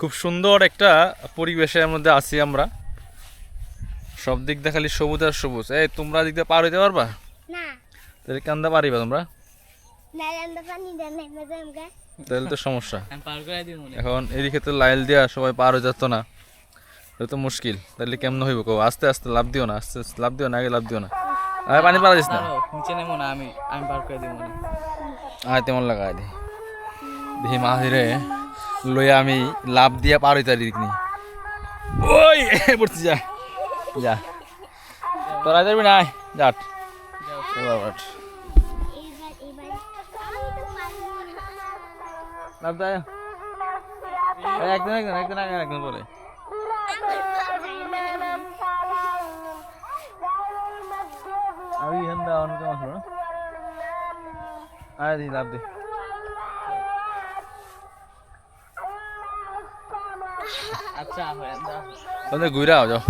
খুব সুন্দর একটা পরিবেশের মধ্যে আছি আমরা। সব দিক দিয়ে খালি সবুজ আর সবুজ। এই তোমরা দিক দিয়ে পার হইতে পারবা? না। তাহলে কান্দা পারিবা তোমরা? না তাহলে তো সমস্যা। আমি পার করে দিই মনে এখন এদিকে তো লাইল দিয়া সবাই পার হয়ে যাচ্ছ না। তাহলে তো মুশকিল। তাহলে কেমন হইব কো? আস্তে আস্তে লাভ দিও না আস্তে আস্তে লাভ দিও না আগে লাভ দিও না। আরে পানি পারা যাস না। নিচে নেব না আমি আমি পার করে দিই মনে আয় তেমন লাগাই দি। দেখি মাহিরে লইয়া আমি লাভ দিয়া পার হইতে পারি দেখনি ওই পড়ছি যা। যা। তোরা যাবি না? আয়, যাট। এবার ওঠ। এবার এবার আমি তো পারব না লাভ দেয়। একদিন একদিন একদিন আগে একদিন বলে আমি এখান দা অনেক মাছ না? আয় দি লাভ দে। আচ্ছা হয় আও, যাও।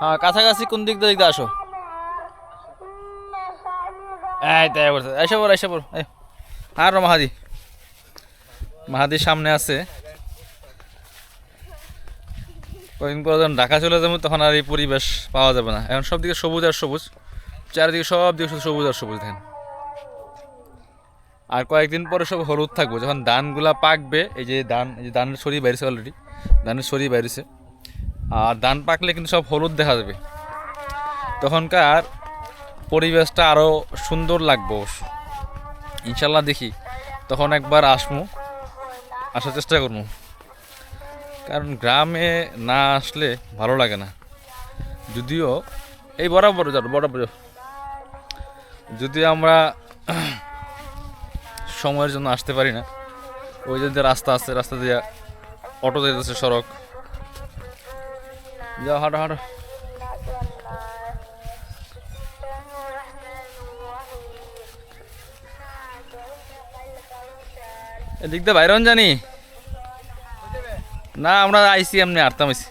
হ্যাঁ কাছাকাছি কোন দিক দিয়ে আসো? এই তাই এসে পড় এসে পড় আর র মাহাদি মাহাদির সামনে আছে। কয়েকদিন পর যখন ঢাকা চলে যাব, তখন আর এই পরিবেশ পাওয়া যাবে না। এখন সব দিকে সবুজ আর সবুজ। চারিদিকে সব দিকে শুধু সবুজ আর সবুজ, দেখেন। আর কয়েকদিন পরে সব হলুদ থাকব। যখন ধানগুলা পাকবে, এই যে ধান, এই যে ধানের ছড়ি বাইরেছে অলরেডি ধানের ছড়ি বাইরেছে। আর ধান পাকলে কিন্তু সব হলুদ দেখা যাবে। তখনকার পরিবেশটা আরও সুন্দর লাগবে অবশ্য। ইনশাল্লাহ দেখি। তখন একবার আসব আসার চেষ্টা করব। কারণ গ্রামে না আসলে ভালো লাগে না। যদিও, এই বরাবর বরাবর। যদিও আমরা সময়ের জন্য আসতে পারি না, ওই যে রাস্তা আছে, রাস্তা দিয়ে অটো যেতেছে সড়ক। যাও হাঁটো হাঁটো। এদিক দিয়ে বাইরন জানি। না, আমরা আইসি এমনি আটতাম আইসি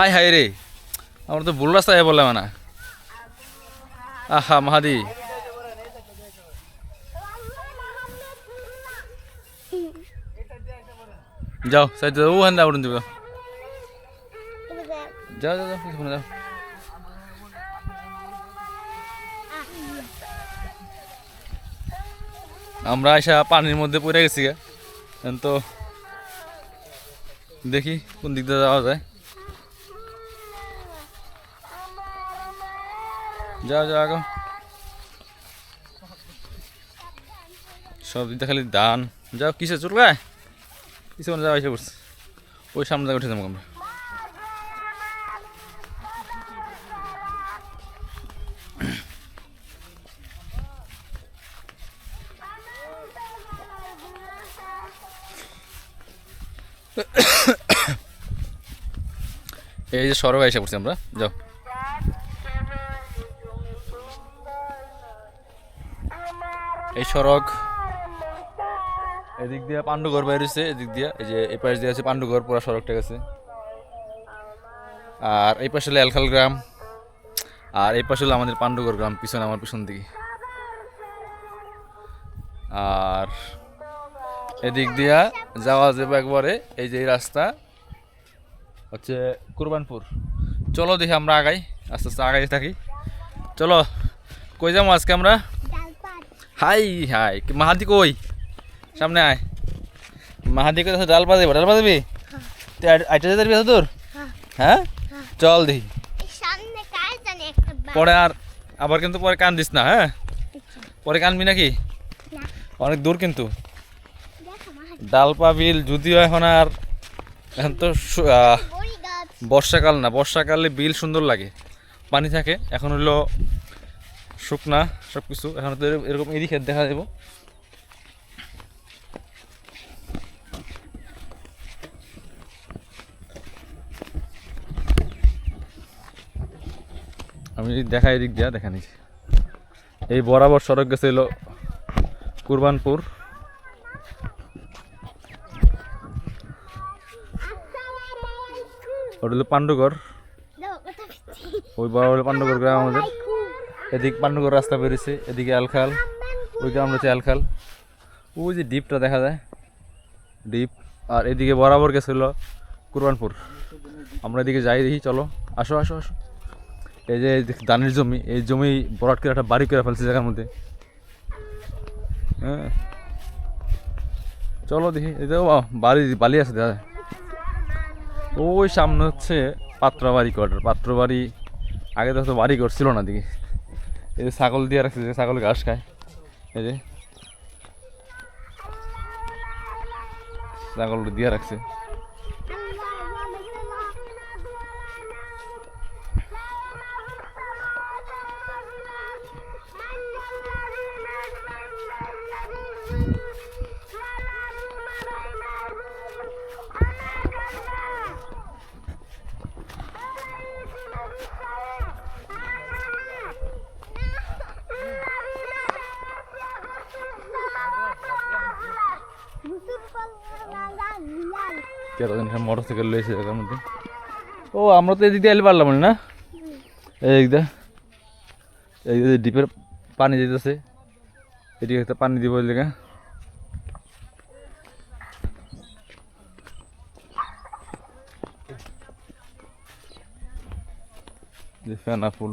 আয় হায় রে, আমরা তো ভুল রাস্তায় বললাম না। আহা, মাহাদি। যাও, সাইড ও হান্দা উড়ন দিব। যাও যাও যাও যাও আমরা এসা পানির মধ্যে পড়ে গেছি তো দেখি কোন দিক দিয়ে যাওয়া যায়। যাও যাও, আগো। সব দিকটা খালি ধান যাও কিসে চুলকায় কিসে মানে যাওয়া এসে পড়ছে। ওই সামনে উঠে যাব আমরা। এই যে সড়ক এসে পড়ছি আমরা। যাও। এই সড়ক এদিক দিয়ে পাণ্ডুঘর বাইরেছে এদিক দিয়ে। এই যে এই পাশ দিয়ে আছে পাণ্ডুঘর, পুরো সড়কটা গেছে। আর এই পাশে হলো এলখাল গ্রাম। আর এই পাশে হলো আমাদের পাণ্ডুঘর গ্রাম, পিছনে আমার পিছন দিকে। আর এদিক দিয়া যাওয়া যাবে একবারে, এই যে রাস্তা। হচ্ছে কুরবানপুর। চলো দেখি আমরা আগাই আস্তে আস্তে আগাই থাকি। চলো কই যাব আজকে আমরা? হাই হাই মাহাদি কই? সামনে আয়। মাহাদি কই ডাল পাজাবি ডাল পাজাবি তুই আইটা যেতে পারবি তোর? হ্যাঁ। চল দেখি। কাজ জানে একটা বা- পরে আর আবার কিন্তু পরে কান দিস না হ্যাঁ? পরে কানবি নাকি? অনেক দূর কিন্তু। দেখো ডালপা বিল যদিও এখন আর এখন তো বর্ষাকাল না, বর্ষাকালে বিল সুন্দর লাগে। পানি থাকে, এখন হলো শুকনা সব কিছু এখন তো এরকম- এদিক দেখা দেবো। আমি যদি দেখা এদিক দিয়া, দেখা নিচ্ছি এই বরাবর সড়ক গেছে এলো কুরবানপুর। ওটা হলো পাণ্ডুগড় ওই বড় বড় পাণ্ডগর গ্রাম আমাদের। এদিক পাণ্ডগর রাস্তা বেরিয়েছে এদিকে আলখাল। ওই গ্রাম রয়েছে আলখাল। ওই যে ডিপটা দেখা যায়। ডিপ আর এদিকে বরাবর গেছিল কুরবানপুর। আমরা এদিকে যাই দেখি চলো। আসো আসো আসো। এই যে ধানের জমি এই জমি বরাট করে একটা বাড়ি করে ফেলছে জায়গার মধ্যে। হ্যাঁ। চলো দেখি। এই তো বাড়ি বালি আছে দাদা ওই সামনে হচ্ছে পাত্র বাড়ি কোয়ার্টার পাত্র বাড়ি আগে তো হয়তো বাড়ি করছিল না দিকে এই যে ছাগল দিয়ে রাখছে, যে ছাগল ঘাস খায়। এই যে ছাগল দিয়ে রাখছে। কেতদিন মোটর সাইকেল লয়েছে জায়গার মধ্যে? ও, আমরা তো এদিক এলে পারলাম না এই দিক এই ডিপের পানি যেতেছে এদিকে একটা পানি দিব লেগে যে ফেনা ফুল।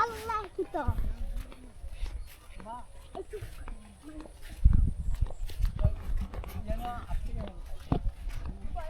আল্লাহ কি Yeah, no, I...